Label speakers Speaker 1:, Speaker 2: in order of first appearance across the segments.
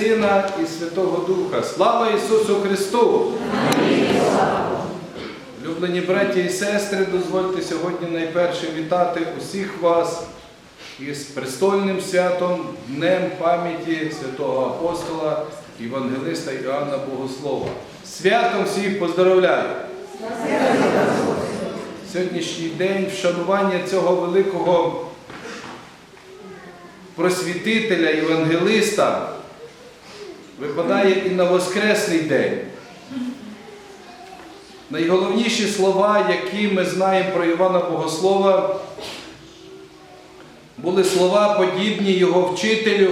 Speaker 1: Сина і Святого Духа. Слава Ісусу Христу! Люблені браті і сестри, дозвольте сьогодні найперше вітати усіх вас із престольним святом, Днем пам'яті святого апостола, Євангелиста Іоанна Богослова. Святом всіх поздоровляю! Сьогоднішній день вшанування цього великого просвітителя, євангелиста випадає і на Воскресний день. Найголовніші слова, які ми знаємо про Івана Богослова, були слова, подібні його вчителю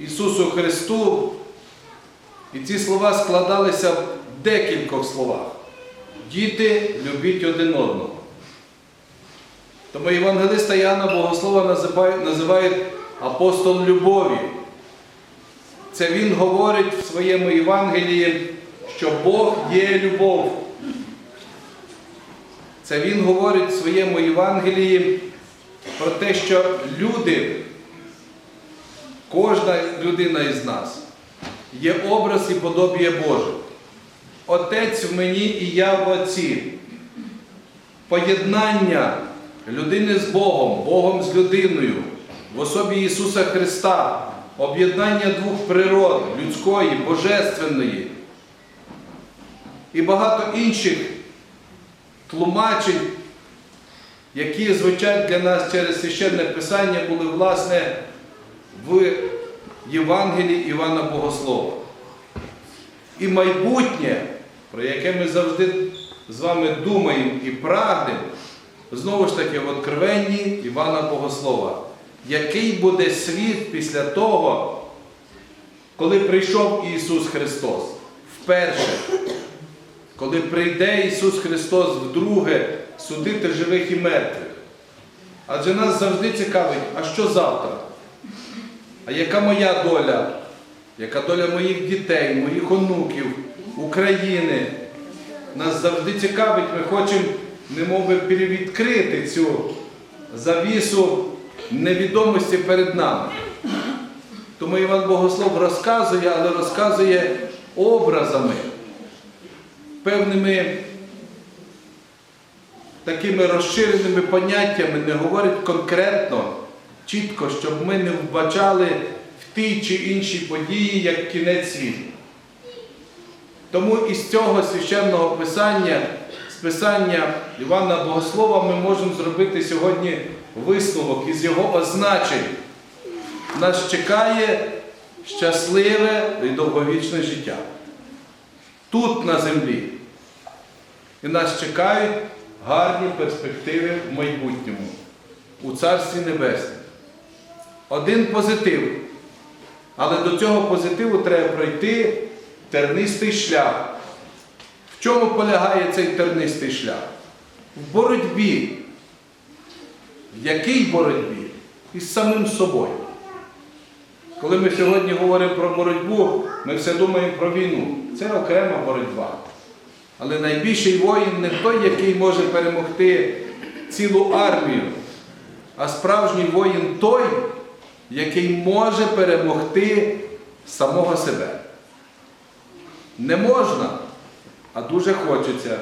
Speaker 1: Ісусу Христу. І ці слова складалися в декількох словах. Діти, любіть один одного. Тому євангелиста Іоанна Богослова називають апостол любові. Це він говорить в своєму Євангелії, що Бог є любов. Це він говорить в своєму Євангелії про те, що люди, кожна людина із нас, є образ і подобіє Боже. Отець в мені і я в Отці. Поєднання людини з Богом, Богом з людиною, в особі Ісуса Христа, об'єднання двох природ людської, божественної і багато інших тлумачень, які звучать для нас через священне Писання, були власне в Євангелії Івана Богослова. І майбутнє, про яке ми завжди з вами думаємо і прагнемо, знову ж таки в Откровенні Івана Богослова. Який буде світ після того, коли прийшов Ісус Христос? Вперше, коли прийде Ісус Христос вдруге судити живих і мертвих. Адже нас завжди цікавить, а що завтра? А яка моя доля? Яка доля моїх дітей, моїх онуків, України? Нас завжди цікавить, ми хочемо немови перевідкрити цю завісу невідомості перед нами. Тому Іван Богослов розказує, але розказує образами, певними такими розширеними поняттями, не говорить конкретно, чітко, щоб ми не вбачали в тій чи іншій події, як кінець світу. Тому із цього священного писання, з писання Івана Богослова, ми можемо зробити сьогодні висновок із його означень. Нас чекає щасливе і довговічне життя. Тут на землі. І нас чекають гарні перспективи в майбутньому, у Царстві Небесному. Один позитив. Але до цього позитиву треба пройти тернистий шлях. В чому полягає цей тернистий шлях? В боротьбі. В якій боротьбі? Із самим собою. Коли ми сьогодні говоримо про боротьбу, ми все думаємо про війну. Це окрема боротьба. Але найбільший воїн не той, який може перемогти цілу армію, а справжній воїн той, який може перемогти самого себе. Не можна, а дуже хочеться.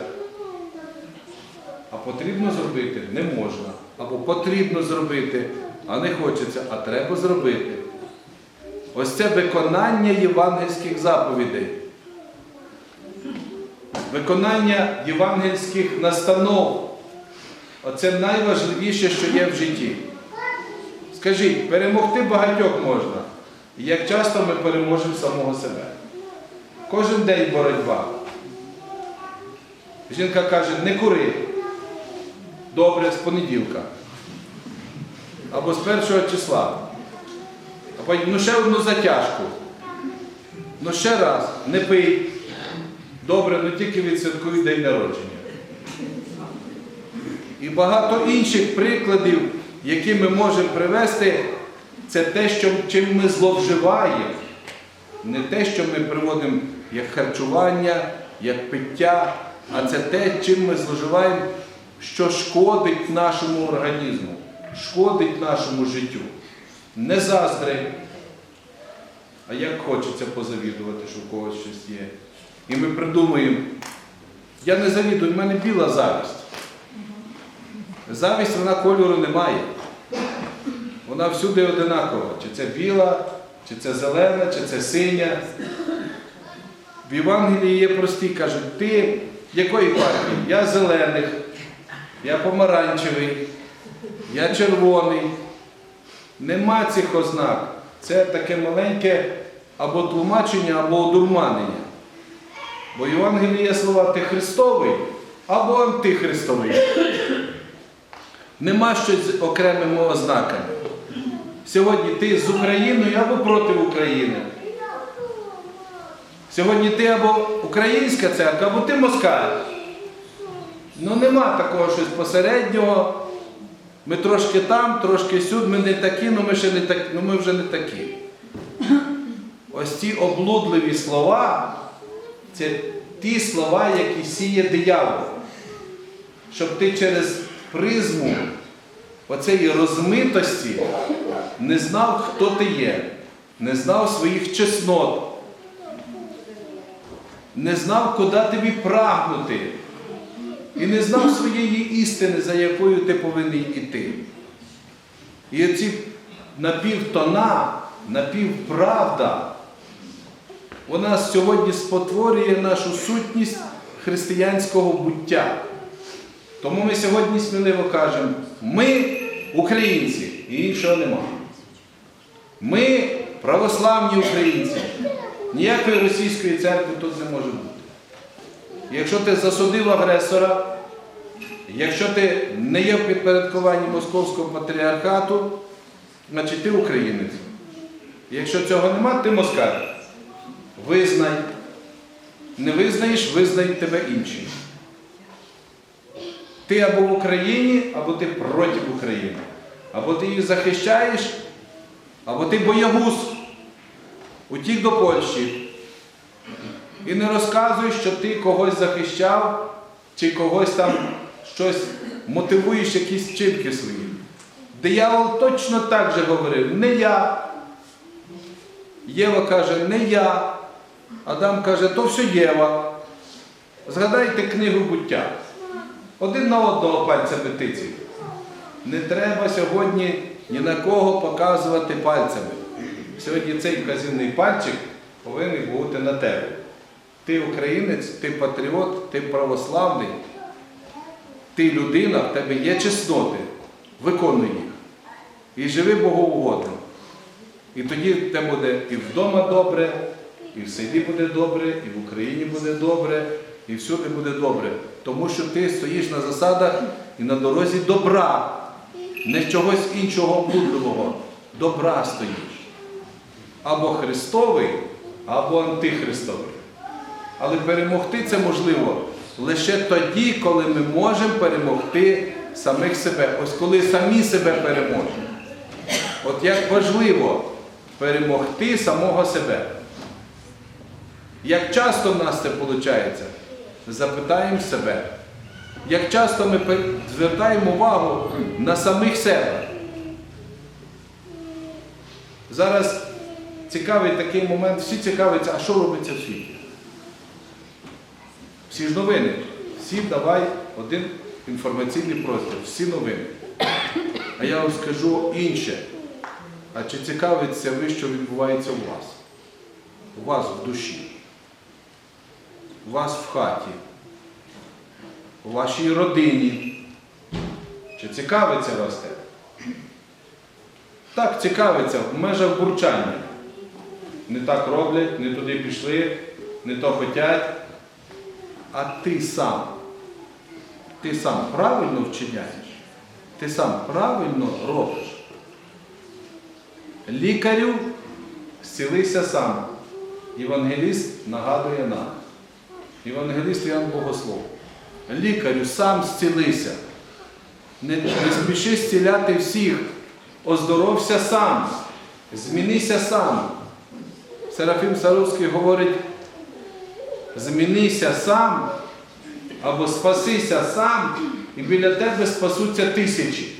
Speaker 1: А потрібно зробити не можна. Або потрібно зробити, а не хочеться, а треба зробити. Ось це виконання євангельських заповідей. Виконання євангельських настанов. Оце найважливіше, що є в житті. Скажіть, перемогти багатьох можна. Як часто ми переможемо самого себе? Кожен день боротьба. Жінка каже, не кури. Добре, з понеділка. Або з першого числа. А ну ще одну затяжку. Ну ще раз, не пий. Добре, ну тільки відсвяткуй день народження. І багато інших прикладів, які ми можемо привести, це те, що, чим ми зловживаємо. Не те, що ми приводимо як харчування, як пиття, а це те, чим ми зловживаємо, що шкодить нашому організму, шкодить нашому життю. Не заздри, А як хочеться позавідувати, що в когось щось є. І ми придумуємо. Я не завідую, в мене біла завість. Завість вона кольору не має. Вона всюди одинакова. Чи це біла, чи це зелена, чи це синя. В Євангелії є прості, кажуть, ти якої партії? Я зелених, я помаранчевий, я червоний. Нема цих ознак. Це таке маленьке або тлумачення, або одурманення. Бо в Євангелії є слова ти Христовий або антихристовий. Нема щось з окремими ознаками. Сьогодні ти з Україною або проти України. Сьогодні ти або українська церква, або ти москаль. Ну нема такого щось посереднього. Ми трошки там, трошки сюди, ми не такі, ну ми ще не такі, ну ми вже не такі. Ось ці облудливі слова це ті слова, які сіє диявол. Щоб ти через призму оцеї розмитості не знав, хто ти є, не знав своїх чеснот, не знав, куди тобі прагнути, і не знав своєї істини, за якою ти повинен йти. І оці напівтона, напівправда, вона сьогодні спотворює нашу сутність християнського буття. Тому ми сьогодні сміливо кажемо, ми українці, і іншого нема. Ми православні українці. Ніякої російської церкви тут не може бути. Якщо ти засудив агресора, якщо ти не є в підпорядкуванні Московського патріархату, значить ти українець. Якщо цього нема, ти москаль. Визнай. Не визнаєш, визнають тебе інші. Ти або в Україні, або ти проти України. Або ти її захищаєш, або ти боягуз. Утік до Польщі. І не розказуй, що ти когось захищав, чи когось там щось мотивуєш якісь вчинки свої. Диявол точно так же говорив, не я. Єва каже, не я. Адам каже, то все Єва. Згадайте книгу буття. Один на одного пальця битиці. Не треба сьогодні ні на кого показувати пальцями. Сьогодні цей вказівний пальчик повинен бути на тебе. Ти українець, ти патріот, ти православний, ти людина, в тебе є чесноти. Виконуй їх. І живи Богоугодно. І тоді в тебе буде і вдома добре, і в селі буде добре, і в Україні буде добре, і всюди буде добре. Тому що ти стоїш на засадах і на дорозі добра, не чогось іншого блудливого. Добра стоїш. Або Христовий, або антихристовий. Але перемогти це можливо лише тоді, коли ми можемо перемогти самих себе. Ось коли самі себе переможемо. От як важливо перемогти самого себе. Як часто в нас це виходить? Запитаємо себе. Як часто ми звертаємо увагу на самих себе? Зараз цікавий такий момент, всі цікавляться, а що робиться в світі? Всі ж новини. Всі давай один інформаційний простір, всі новини. А я вам скажу інше. А чи цікавиться ви, що відбувається у вас? У вас в душі, у вас в хаті, у вашій родині? Чи цікавиться вас те? Так, цікавиться в межах бурчання. Не так роблять, не туди пішли, не то хотять. А ти сам, ти сам правильно вчиняєш? Ти сам правильно робиш? Лікарю зцілися сам. Євангеліст нагадує нам. Євангеліст Ян Богослов. Лікарю сам зцілися. Не, не спіши зціляти всіх. Оздоровся сам. Змінися сам. Серафім Саровський говорить, змінися сам або спасися сам, і біля тебе спасуться тисячі.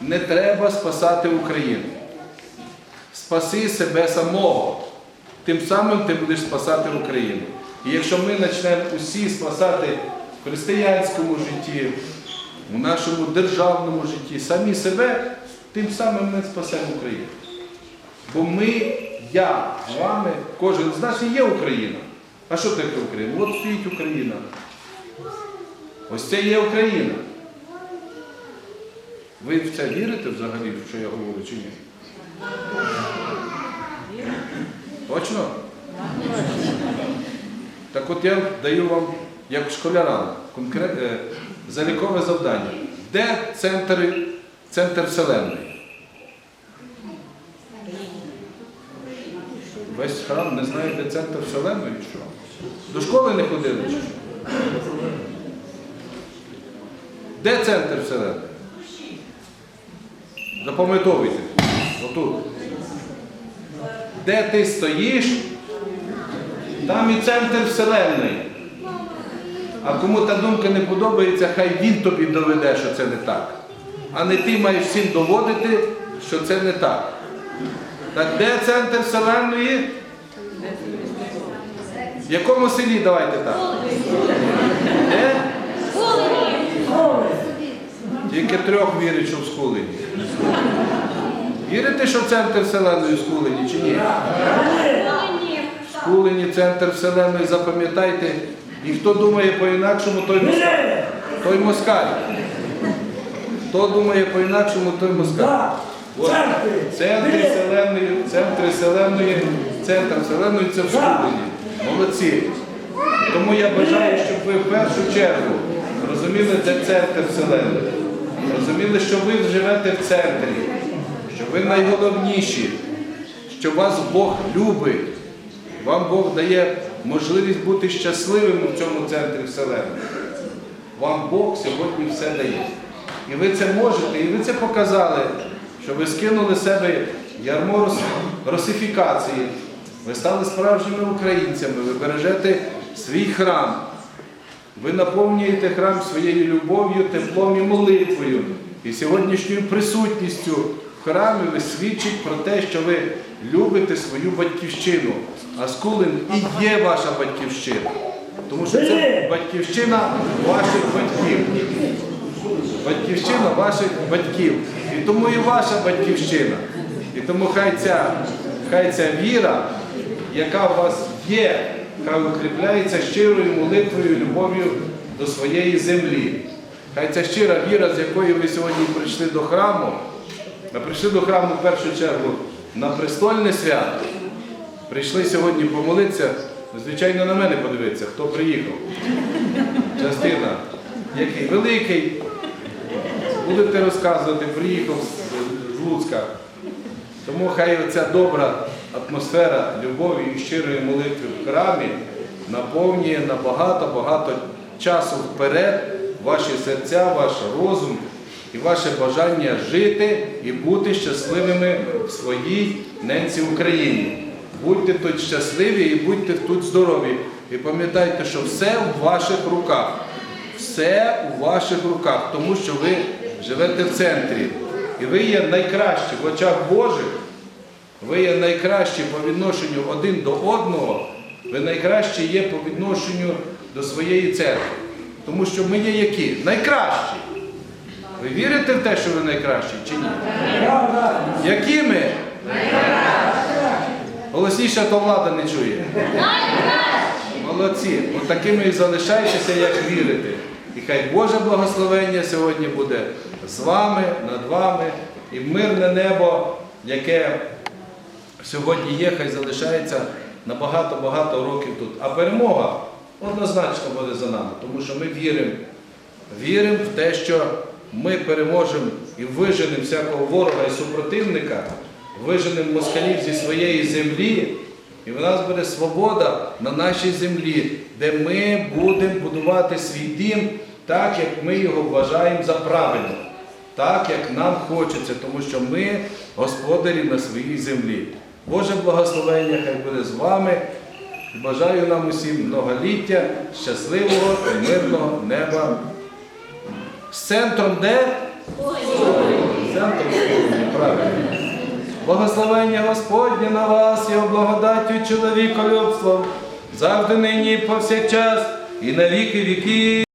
Speaker 1: Не треба спасати Україну. Спаси себе самого. тим самим ти будеш спасати Україну. І якщо ми почнемо усі спасати в християнському житті, у нашому державному житті, самі себе, тим самим ми спасемо Україну. Бо ми, я з вами, кожен з нас і є Україна. А що таке Україна? От стоїть Україна. Ось це є Україна. Ви в це вірите взагалі, що я говорю, чи ні? Точно? Так от я даю вам, як школярам, конкрет, е, залікове завдання. Де центр, центр Вселенної? Весь храм не знає, де центр Вселенної, що? До школи не ходили? Чи? Де центр Вселенної? Запам'ятовуйте. Отут. Де ти стоїш, там і центр Вселенної. А кому та думка не подобається, хай він тобі доведе, що це не так. А не ти маєш всім доводити, що це не так. Так де центр Вселенної? В якому селі давайте так? Де? Тільки трьох вірять, що в Скулині. Вірите, що центр Вселеної в Скулині чи ні? В Скулині центр Вселеної, запам'ятайте. І хто думає по-інакшому, той москаль. Той москаль. Хто думає по-інакшому, той москаль. Центр Вселеної, центр Вселеної, центр Вселеної це в Скулині. Молодці. Тому я бажаю, щоб ви в першу чергу розуміли, де центр Вселеної. Розуміли, що ви живете в центрі, що ви найголовніші, що вас Бог любить. Вам Бог дає можливість бути щасливим у цьому центрі Вселеної. Вам Бог сьогодні все дає. І ви це можете, і ви це показали, що ви скинули з себе ярмо русифікації. Ви стали справжніми українцями, ви бережете свій храм. Ви наповнюєте храм своєю любов'ю, теплом і молитвою. І сьогоднішньою присутністю в храмі ви свідчить про те, що ви любите свою батьківщину. А Скулин і є ваша батьківщина. Тому що це батьківщина ваших батьків. Батьківщина ваших батьків. І тому і ваша батьківщина. І тому хай ця, хай ця віра, яка у вас є, хай укріпляється щирою молитвою, любов'ю до своєї землі. Хай ця щира віра, з якою ви сьогодні прийшли до храму, а прийшли до храму в першу чергу на престольне свято. Прийшли сьогодні помолитися, звичайно, на мене подивитися, хто приїхав. Частина, який великий. Будете розказувати, приїхав з- Луцька. Тому хай оця добра атмосфера любові і щирої молитви в храмі наповнює на багато-багато часу вперед ваші серця, ваш розум і ваше бажання жити і бути щасливими в своїй ненці Україні. Будьте тут щасливі і будьте тут здорові. І пам'ятайте, що все в ваших руках. Все у ваших руках, тому що ви живете в центрі. І ви є найкращі в очах Божих. Ви є найкращі по відношенню один до одного, ви найкращі є по відношенню до своєї церкви. Тому що ми є які? Найкращі. Ви вірите в те, що ви найкращі чи ні? Які ми? Голосніше, то влада не чує. Молодці. От такими і залишайтеся, як вірите. І хай Боже благословення сьогодні буде з вами, над вами, і мирне небо, яке сьогодні є, хай залишається на багато-багато років тут. А перемога однозначно буде за нами, тому що ми віримо. Віримо в те, що ми переможемо і виженемо всякого ворога і супротивника, виженемо москалів зі своєї землі, і в нас буде свобода на нашій землі, де ми будемо будувати свій дім так, як ми його вважаємо за правильне, так, як нам хочеться, тому що ми господарі на своїй землі. Боже благословення хай буде з вами. Бажаю нам усім многоліття, щасливого і мирного неба. З центром де? З центром правильно. Благословення Господнє на вас і благодаттю чоловіколюбством, завжди нині повсякчас, і на віки віки.